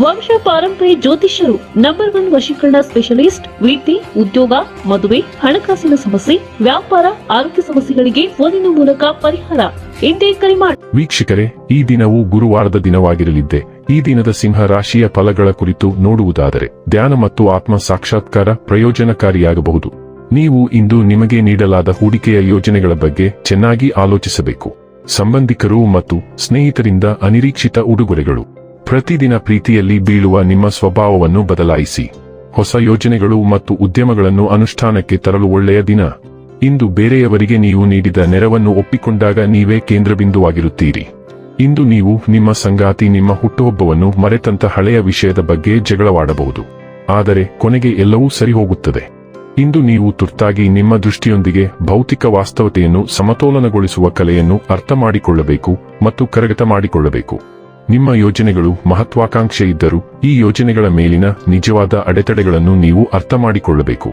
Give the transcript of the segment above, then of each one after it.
ವಂಶ ಪಾರಂಪರ್ಯ ಜ್ಯೋತಿಷ್ಯರು ನಂಬರ್ ಒನ್ ವಶೀಕರಣ ಸ್ಪೆಷಲಿಸ್ಟ್ ವೃತ್ತಿ ಉದ್ಯೋಗ, ಮದುವೆ, ಹಣಕಾಸಿನ ಸಮಸ್ಯೆ, ವ್ಯಾಪಾರ, ಆರೋಗ್ಯ ಸಮಸ್ಯೆಗಳಿಗೆ ಫೋನಿನ ಮೂಲಕ ಪರಿಹಾರ. ಇಂದೇ ಕರೆ ಮಾಡಿ ವೀಕ್ಷಕರೇ, ಈ ದಿನವು ಗುರುವಾರದ ದಿನವಾಗಿರಲಿದ್ದೆ. ಈ ದಿನದ ಸಿಂಹ ರಾಶಿಯ ಫಲಗಳ ಕುರಿತು ನೋಡುವುದಾದರೆ, ಧ್ಯಾನ ಮತ್ತು ಆತ್ಮ ಸಾಕ್ಷಾತ್ಕಾರ ಪ್ರಯೋಜನಕಾರಿಯಾಗಬಹುದು. ನೀವು ಇಂದು ನಿಮಗೆ ನೀಡಲಾದ ಹೂಡಿಕೆಯ ಯೋಜನೆಗಳ ಬಗ್ಗೆ ಚೆನ್ನಾಗಿ ಆಲೋಚಿಸಬೇಕು. ಸಂಬಂಧಿಕರು ಮತ್ತು ಸ್ನೇಹಿತರಿಂದ ಅನಿರೀಕ್ಷಿತ ಉಡುಗೊರೆಗಳು. ಪ್ರತಿದಿನ ಪ್ರೀತಿಯಲ್ಲಿ ಬೀಳುವ ನಿಮ್ಮ ಸ್ವಭಾವವನ್ನು ಬದಲಾಯಿಸಿ. ಹೊಸ ಯೋಜನೆಗಳು ಮತ್ತು ಉದ್ಯಮಗಳನ್ನು ಅನುಷ್ಠಾನಕ್ಕೆ ತರಲು ಒಳ್ಳೆಯ ದಿನ. ಇಂದು ಬೇರೆಯವರಿಗೆ ನೀವು ನೀಡಿದ ನೆರವನ್ನು ಒಪ್ಪಿಕೊಂಡಾಗ ನೀವೇ ಕೇಂದ್ರಬಿಂದುವಾಗಿರುತ್ತೀರಿ. ಇಂದು ನೀವು ನಿಮ್ಮ ಸಂಗಾತಿ, ನಿಮ್ಮ ಹುಟ್ಟುಹಬ್ಬವನ್ನು ಮರೆತಂತ ಹಳೆಯ ವಿಷಯದ ಬಗ್ಗೆ ಜಗಳವಾಡಬಹುದು. ಆದರೆ ಕೊನೆಗೆ ಎಲ್ಲವೂ ಸರಿ ಹೋಗುತ್ತದೆ ಇಂದು ನೀವು ತುರ್ತಾಗಿ ನಿಮ್ಮ ದೃಷ್ಟಿಯೊಂದಿಗೆ ಭೌತಿಕ ವಾಸ್ತವತೆಯನ್ನು ಸಮತೋಲನಗೊಳಿಸುವ ಕಲೆಯನ್ನು ಅರ್ಥ ಮಾಡಿಕೊಳ್ಳಬೇಕು ಮತ್ತು ಕರಗತ ಮಾಡಿಕೊಳ್ಳಬೇಕು. ನಿಮ್ಮ ಯೋಜನೆಗಳು ಮಹತ್ವಾಕಾಂಕ್ಷೆ ಇದ್ದರೂ ಈ ಯೋಜನೆಗಳ ಮೇಲಿನ ನಿಜವಾದ ಅಡೆತಡೆಗಳನ್ನು ನೀವು ಅರ್ಥ ಮಾಡಿಕೊಳ್ಳಬೇಕು.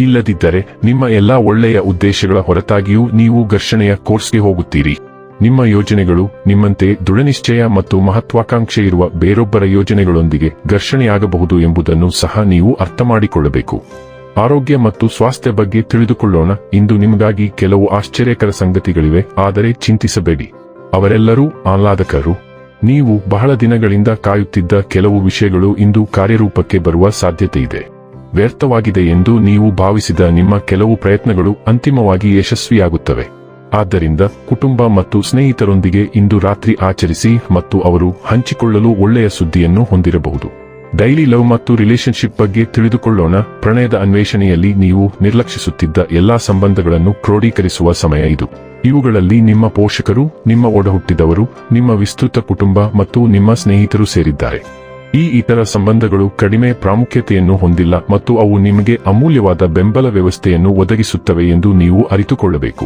ಇಲ್ಲದಿದ್ದರೆ ನಿಮ್ಮ ಎಲ್ಲಾ ಒಳ್ಳೆಯ ಉದ್ದೇಶಗಳ ಹೊರತಾಗಿಯೂ ನೀವು ಘರ್ಷಣೆಯ ಕೋರ್ಸ್ಗೆ ಹೋಗುತ್ತೀರಿ. ನಿಮ್ಮ ಯೋಜನೆಗಳು ನಿಮ್ಮಂತೆ ದೃಢನಿಶ್ಚಯ ಮತ್ತು ಮಹತ್ವಾಕಾಂಕ್ಷೆ ಇರುವ ಬೇರೊಬ್ಬರ ಯೋಜನೆಗಳೊಂದಿಗೆ ಘರ್ಷಣೆಯಾಗಬಹುದು ಎಂಬುದನ್ನು ಸಹ ನೀವು ಅರ್ಥ ಮಾಡಿಕೊಳ್ಳಬೇಕು. ಆರೋಗ್ಯ ಮತ್ತು ಸ್ವಾಸ್ಥ್ಯ ಬಗ್ಗೆ ತಿಳಿದುಕೊಳ್ಳೋಣ. ಇಂದು ನಿಮಗಾಗಿ ಕೆಲವು ಆಶ್ಚರ್ಯಕರ ಸಂಗತಿಗಳಿವೆ, ಆದರೆ ಚಿಂತಿಸಬೇಡಿ. ಅವರೆಲ್ಲರೂ ಆಹ್ಲಾದಕರು. ನೀವು ಬಹಳ ದಿನಗಳಿಂದ ಕಾಯುತ್ತಿದ್ದ ಕೆಲವು ವಿಷಯಗಳು ಇಂದು ಕಾರ್ಯರೂಪಕ್ಕೆ ಬರುವ ಸಾಧ್ಯತೆ ಇದೆ ವ್ಯರ್ಥವಾಗಿದೆ ಎಂದು ನೀವು ಭಾವಿಸಿದ ನಿಮ್ಮ ಕೆಲವು ಪ್ರಯತ್ನಗಳು ಅಂತಿಮವಾಗಿ ಯಶಸ್ವಿಯಾಗುತ್ತವೆ. ಆದ್ದರಿಂದ ಕುಟುಂಬ ಮತ್ತು ಸ್ನೇಹಿತರೊಂದಿಗೆ ಇಂದು ರಾತ್ರಿ ಆಚರಿಸಿ ಮತ್ತು ಅವರು ಹಂಚಿಕೊಳ್ಳಲು ಒಳ್ಳೆಯ ಸುದ್ದಿಯನ್ನು ಹೊಂದಿರಬಹುದು. ಡೈಲಿ ಲವ್ ಮತ್ತು ರಿಲೇಶನ್ಶಿಪ್ ಬಗ್ಗೆ ತಿಳಿದುಕೊಳ್ಳೋಣ. ಪ್ರಣಯದ ಅನ್ವೇಷಣೆಯಲ್ಲಿ ನೀವು ನಿರ್ಲಕ್ಷಿಸುತ್ತಿದ್ದ ಎಲ್ಲಾ ಸಂಬಂಧಗಳನ್ನು ಕ್ರೋಢೀಕರಿಸುವ ಸಮಯ ಇದು. ಇವುಗಳಲ್ಲಿ ನಿಮ್ಮ ಪೋಷಕರು, ನಿಮ್ಮ ಒಡಹುಟ್ಟಿದವರು, ನಿಮ್ಮ ವಿಸ್ತೃತ ಕುಟುಂಬ ಮತ್ತು ನಿಮ್ಮ ಸ್ನೇಹಿತರು ಸೇರಿದ್ದಾರೆ. ಈ ಇತರ ಸಂಬಂಧಗಳು ಕಡಿಮೆ ಪ್ರಾಮುಖ್ಯತೆಯನ್ನು ಹೊಂದಿಲ್ಲ ಮತ್ತು ಅವು ನಿಮಗೆ ಅಮೂಲ್ಯವಾದ ಬೆಂಬಲ ವ್ಯವಸ್ಥೆಯನ್ನು ಒದಗಿಸುತ್ತವೆ ಎಂದು ನೀವು ಅರಿತುಕೊಳ್ಳಬೇಕು.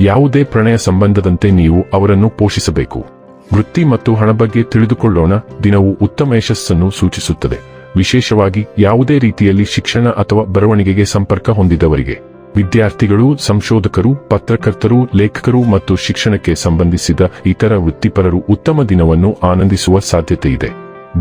ಯಾವುದೇ ಪ್ರಣಯ ಸಂಬಂಧದಂತೆ ನೀವು ಅವರನ್ನು ಪೋಷಿಸಬೇಕು. ವೃತ್ತಿ ಮತ್ತು ಹಣ ಬಗ್ಗೆ ತಿಳಿದುಕೊಳ್ಳೋಣ. ದಿನವು ಉತ್ತಮ ಯಶಸ್ಸನ್ನು ಸೂಚಿಸುತ್ತದೆ. ವಿಶೇಷವಾಗಿ ಯಾವುದೇ ರೀತಿಯಲ್ಲಿ ಶಿಕ್ಷಣ ಅಥವಾ ಬರವಣಿಗೆಗೆ ಸಂಪರ್ಕ ಹೊಂದಿದವರಿಗೆ. ವಿದ್ಯಾರ್ಥಿಗಳು, ಸಂಶೋಧಕರು, ಪತ್ರಕರ್ತರು, ಲೇಖಕರು ಮತ್ತು ಶಿಕ್ಷಣಕ್ಕೆ ಸಂಬಂಧಿಸಿದ ಇತರ ವೃತ್ತಿಪರರು ಉತ್ತಮ ದಿನವನ್ನು ಆನಂದಿಸುವ ಸಾಧ್ಯತೆ ಇದೆ.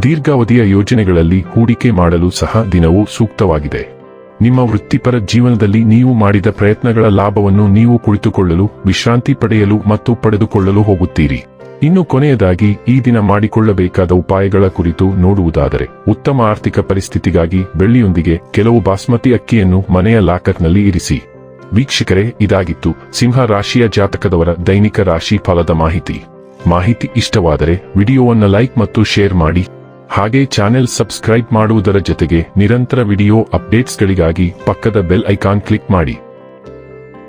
ದೀರ್ಘಾವಧಿಯ ಯೋಜನೆಗಳಲ್ಲಿ ಹೂಡಿಕೆ ಮಾಡಲು ಸಹ ದಿನವು ಸೂಕ್ತವಾಗಿದೆ. ನಿಮ್ಮ ವೃತ್ತಿಪರ ಜೀವನದಲ್ಲಿ ನೀವು ಮಾಡಿದ ಪ್ರಯತ್ನಗಳ ಲಾಭವನ್ನು ನೀವು ಕುಳಿತುಕೊಳ್ಳಲು, ವಿಶ್ರಾಂತಿ ಪಡೆಯಲು ಮತ್ತು ಪಡೆದುಕೊಳ್ಳಲು ಹೋಗುತ್ತೀರಿ. ಇನ್ನು ಕೊನೆಯದಾಗಿ ಈ ದಿನ ಮಾಡಿಕೊಳ್ಳಬೇಕಾದ ಉಪಾಯಗಳ ಕುರಿತು ನೋಡುವುದಾದರೆ, ಉತ್ತಮ ಆರ್ಥಿಕ ಪರಿಸ್ಥಿತಿಗಾಗಿ ಬೆಳ್ಳಿಯೊಂದಿಗೆ ಕೆಲವು ಬಾಸ್ಮತಿ ಅಕ್ಕಿಯನ್ನು ಮನೆಯ ಲಾಕರ್ನಲ್ಲಿ ಇರಿಸಿ. ವೀಕ್ಷಕರೇ, ಇದಾಗಿತ್ತು ಸಿಂಹ ರಾಶಿಯ ಜಾತಕದವರ ದೈನಿಕ ರಾಶಿ ಫಲದ ಮಾಹಿತಿ. ಮಾಹಿತಿ ಇಷ್ಟವಾದರೆ ವಿಡಿಯೋವನ್ನು ಲೈಕ್ ಮತ್ತು ಶೇರ್ ಮಾಡಿ. ಹಾಗೆ ಚಾನೆಲ್ ಸಬ್ಸ್ಕ್ರೈಬ್ ಮಾಡುವುದರ ಜೊತೆಗೆ ನಿರಂತರ ವಿಡಿಯೋ ಅಪ್ಡೇಟ್ಸ್ಗಳಿಗಾಗಿ ಪಕ್ಕದ ಬೆಲ್ ಐಕಾನ್ ಕ್ಲಿಕ್ ಮಾಡಿ.